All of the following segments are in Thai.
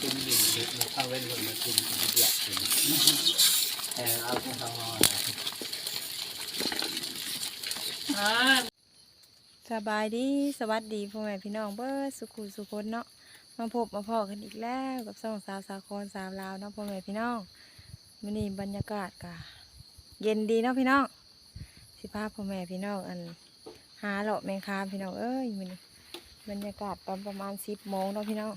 กินดินเด็กมาเข้าเว้นคนมากินเบียดกินแต่เอาของเขาห่อสบายดีสวัสดีพ่อแม่พี่น้องเบิร์สุขุสุคนเนาะมาพบมาพอกันอีกแล้วกับสองสาวสาวคนสาวลาวเนาะพ่อแม่พี่น้องมื้อนี้บรรยากาศกะเย็นดีเนาะพี่น้องสิพาพพ่อแม่พี่น้องอันหาเลาแมงคามพี่น้องเอ้ยมื้อนี้บรรยากาศตอนประมาณสิบโมงเนาะพี่น้อง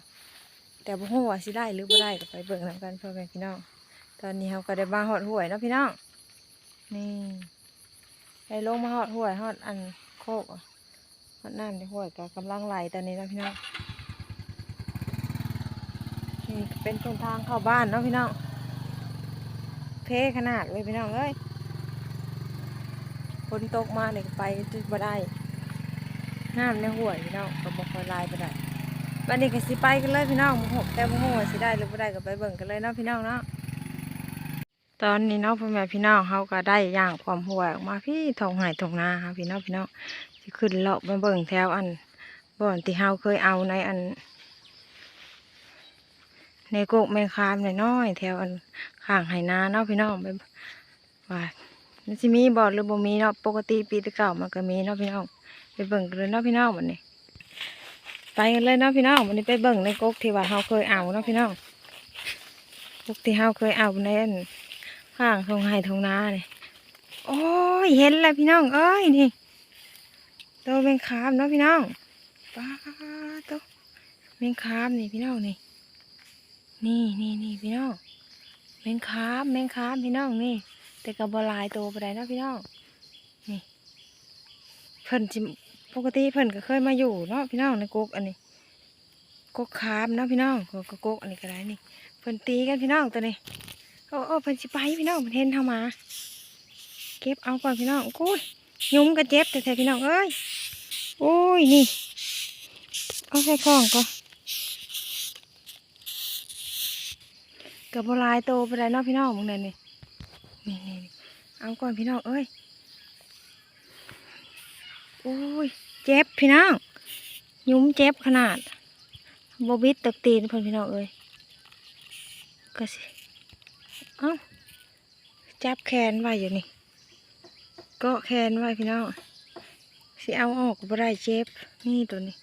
แต่บ่ฮู้ว่าสิได้หรือบ่ได้ก็ไปเบิ่งนํกันพ่อแม่พี่น้อง ตอนนี้เราก็ได้มาฮอดห้วยเนาะพี่น้อง นี่ได้ลงมาฮอดห้วยฮอดอันโคกอะฮอดน้ำในห้วยก็กำลังไหลตอนนี้นะพี่น้องนี่เป็นเส้นทางเข้าบ้านเนาะพี่น้องเทขนาดเลยพี่น้องเอ้ยฝนตกมาเนี่ยไปจุดบ่ได้น้ำในห้วยพี่น้องก็บ่ค่อยไหลไปได้ วันนี้ก็สิไปกันเลยพี่น้องบ่ฮู้แต่บ่ฮู้ว่าสิได้หรือบ่ได้ก็ไปเบิ่งกันเลยเนาะพี่น้องเนาะตอนนี้เนาะพ่อแม่พี่น้องเขาก็ได้ย่างความห้วยออกมาพี่ทงไห้ทงนาค่ะพี่น้องพี่น้องสิขึ้นเลาะมาเบิ่งแถวอันบ่อนที่เฮาเคยเอาในอัน ในโกกแมงคามน้อยแถวอันข้างไหนาเนาะพี่น้องไปว่ามันสิมีบ่อหรือบ่มีเนาะปกติปีที่เก่ามันก็มีเนาะพี่น้องไปเบิ่งกันเลยเนาะพี่น้องวันนี้ ไปกันเลยเนาะพี่น้องวันนี้ไปเบิ่งในกกที่ว่าเฮาเคยเอาเนาะพี่น้องกกที่เฮาเคยเอาในอันข้างทงไห้ทงนาเนี่ยโอ้ยเห็นแล้วพี่น้อง เอ้ยนี่โตแมงคามเนาะพี่น้องป้าโตแมงคามนี่พี่น้องนี่นี่นี่นี่พี่น้องแมงคามแมงคามพี่น้องนี่ แต่กระบหลายโตไปได้เนาะพี่น้องนี่เพิ่นจิ ปกติเพิ่นก็เคยมาอยู่เนาะพี่น้องในกกอันนี้กกคามเนาะพี่น้องกกกกอันนี้ก็ได้นี่เพิ่นตีกันพี่น้องตัวนี้โอ้โอ้เพิ่นสิไปพี่น้องเพิ่นเห็นเฮามา เก็บเอาก่อนพี่น้องโอ้ยยุงก็เจ็บแต่แท้พี่น้องเอ้ยโอ้ยนี่เอาใส่กล่องก่อนกับบลายโตไปได้เนาะพี่น้องมึงนั่นนี่นี่นี่นี่เอาก่อนพี่น้องเอ้ย โอ้ย เจ็บพี่น้อง ยุ้มเจ็บขนาดบบิดตกตีนพ่นพี่น้องเอ้ยก็สิ เอ้า จับแขนไว้อยู่นี่ ก็แคนไว้พี่น้อง สิเอาออกบ่ได้เจ็บ นี่ตัวนี้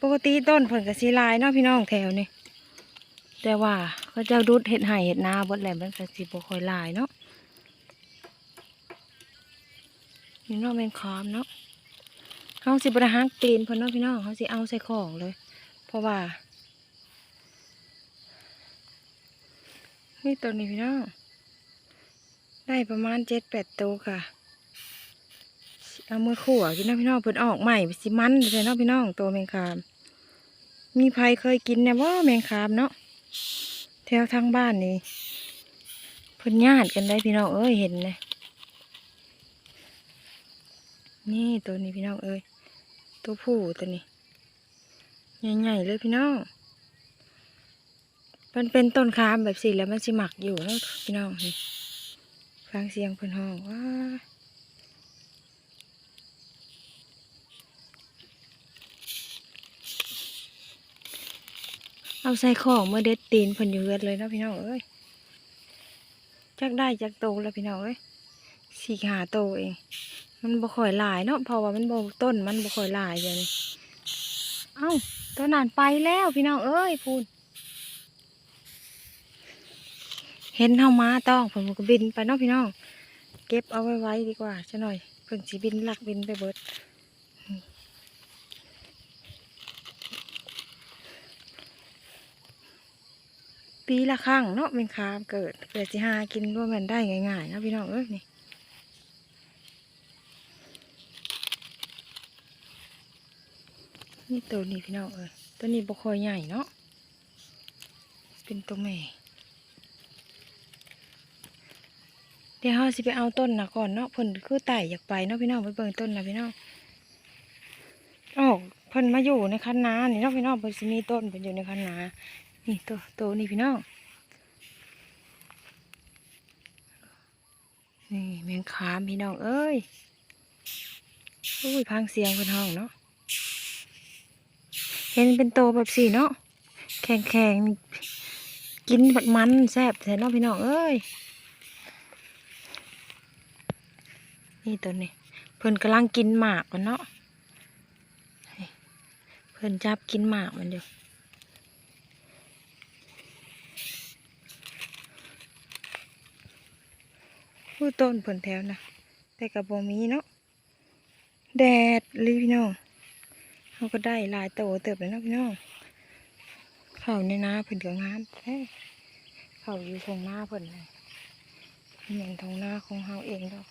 ปกติต้นผลกับสีลายเนาะพี่น้องแถวนี้แต่ว่าเขาเจ้าดุดเห็ดไห่เห็ดนาบดแหลมมันก็สิบ่ค่อยลายเนาะ นี่เนาะแมงคามเนาะเขาสิบริหารตีนพิ่นเนาะพี่น้องเขาสิเอาใส่ของเลย เพราะว่า นี่ตัวนี้พี่น้องได้ประมาณเจ็ดแปดตัวค่ะ เอามือขั่วกินเนาะพี่น้องเพิ่นออกใหม่สิมันเลยนพี่น้องตัวแมงคาม มีใครเคยกินเนี่ยว่าแมงคามเนาะแถวทางบ้านนี่เพิ่นญาติกันได้พี่น้องเอ้ยเห็นเลย นี่ตัวนี้พี่น้องเอ้ยตัวผู้ตัวนี้ใหญ่ๆเลยพี่น้องมันเป็นต้นคามแบบสิแล้วมันสิหมักอยู่เนาะพี่น้องนี่ฟังเสียงเพิ่นห้องว้าเอาใส่ของเมื่อเด็ดตีนเพิ่นอยู่เือดเลยนะพี่น้องเอ้ยจักได้จักโตแล้วพี่น้องเอ้ยสี่หาโตเอง มันบ่ค่อยหลายเนาะเพราะว่ามันบ่ต้นมันบ่ค่อยหลายอย่างนี้เอ้าตัวนั้นไปแล้วพี่น้องเอ้ยพูนเห็นเฮามาต้องผมก็บินไปเนาะพี่น้องเก็บเอาไว้ไว้ดีกว่าจะหน่อยเพิ่งสิบินลักบินไปเบิดปีละครั้งเนาะเป็นคามเกิดเกิดสิหากินร่วมกันได้ง่ายๆเนาะพี่น้องเอ้ยนี่ นี่ตัวนี้พี่น้องเอ้ยตัวนี้บ่คอยใหญ่เนาะเป็นตัวแม่เดี๋ยวเราสิไปเอาต้นนะก่อนเนาะเพิ่นคือไต่อยากไปเนาะพี่น้องไปเบิ่งต้นนะพี่น้องออกเพิ่นมาอยู่ในคันนานี่เนาะพี่น้องเพิ่นสิมีต้นเพิ่นอยู่ในคันนานี่ตัวตัวนี่พี่น้องนี่แมงคามพี่น้องเอ้ยอุ้ยพังเสียงเพิ่นห้องเนาะ เห็นเป็นโตแบบสี่เนาะแข็งแข็งกินบัดมันแซ่บแท้เนาะพี่น้องเอ้ยนี่ตัวนี้เพิ่นกำลังกินหมากมันเนาะเพิ่นจับกินหมากมันอยู่ผู้ต้นเพิ่นแถวนะแต่กับบ่มีเนาะแดดลยพี่น้อง เขาก็ได้หลายโตเติบเลยเนะพี่น้องเขาในนาเพิ่นก็งามแท้เขาอยู่ทงหน้าเพิ่นเลยเหมือนทงหน้าของเฮาเองดอก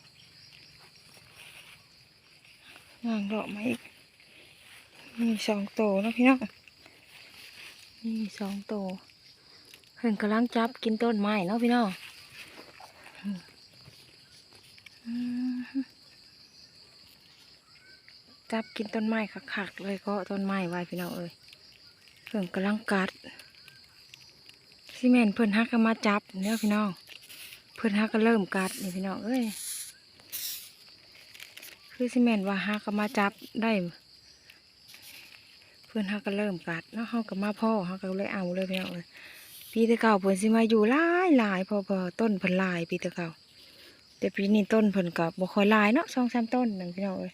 งางดอกมาอีกมีสองโตนะพี่น้องมีสองโตเพิ่นกำลังจับกินต้นไม้เนาะพี่น้องอืม จับกินต้นไม้คักๆเลยก็ต้นไม้ไว้พี่น้องเอ้ยเพิ่นกำลังกัดซีเมนเพิ่นฮักก็มาจับเนี่ยพี่น้องเพิ่นฮักก็เริ่มกัดนี่พี่น้องเอ้ยคือซีเมนว่าฮักก็มาจับได้ เพื่อนฮักก็เริ่มกัดเนาะฮักก็มาพ่อฮักก็เลยเอาเลยพี่น้องเลยปีต่เก่าเพิ่นสิมาอยู่หลายหลายพอพอต้นเพิ่นหลายปีต่เก่าแต่ปีนี้ต้นเพิ่นก็บ่ค่อยหลายเนาะสองสามต้นนั่นพี่น้องเอ้ย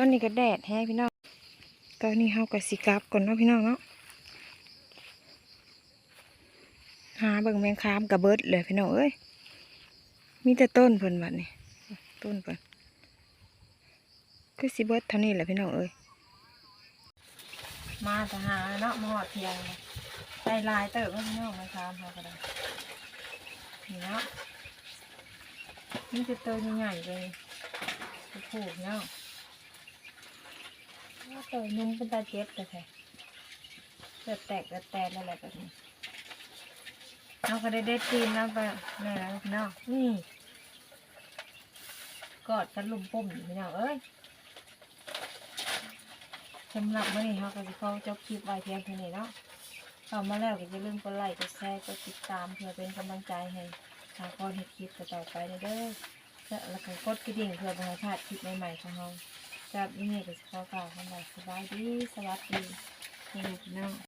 อนนี้ก็แดดแฮะพี่น้องตอนนี้เฮาก็สิกลับก่อนเนาะพี่น้องเนาะหาเบิ่งแมงคามกับเบิดเลยพี่น้องเอ้ยมีแต่ต้นเพิ่นบัดนี่ต้นเพิ่นคือสิเบิดเท่านี้แหละพี่น้องเอ้ยมาจะหาเนาะมาหอดเทียงได้หลายเติบพี่น้องแมงคามเขาก็ได้นี่เนาะนี่จะตัวใหญ่ๆเลยผูกเนาะ ว่าตัวนุ่มเป็นตาเจ็บแต่แท้เกิดแตกเกิดแตกอะไรแบบนี้เราก็ได้เด็ดตีนแล้วไปแม่แล้วพี่น้องนี่กอดกันลุมปุ่มอยู่พี่น้องเอ้ยสำหรับวันนี้เราก็จะเข้าเจ้าคลิปไว้เพียงเท่านี้เนาะเข้ามาแล้วก็อย่าลืมกดไลค์กดแชร์กดติดตามเพื่อเป็นกำลังใจให้ทางคนเห็ดคลิปต่อไปเด้อแล้วก็กดกระดิ่งเพื่อบ่ให้พลาดคลิปใหม่ๆของเรา จะมีเนี่ก็จะขอกล่าวคำว่าสบายดีสวัสดีพี่น้อง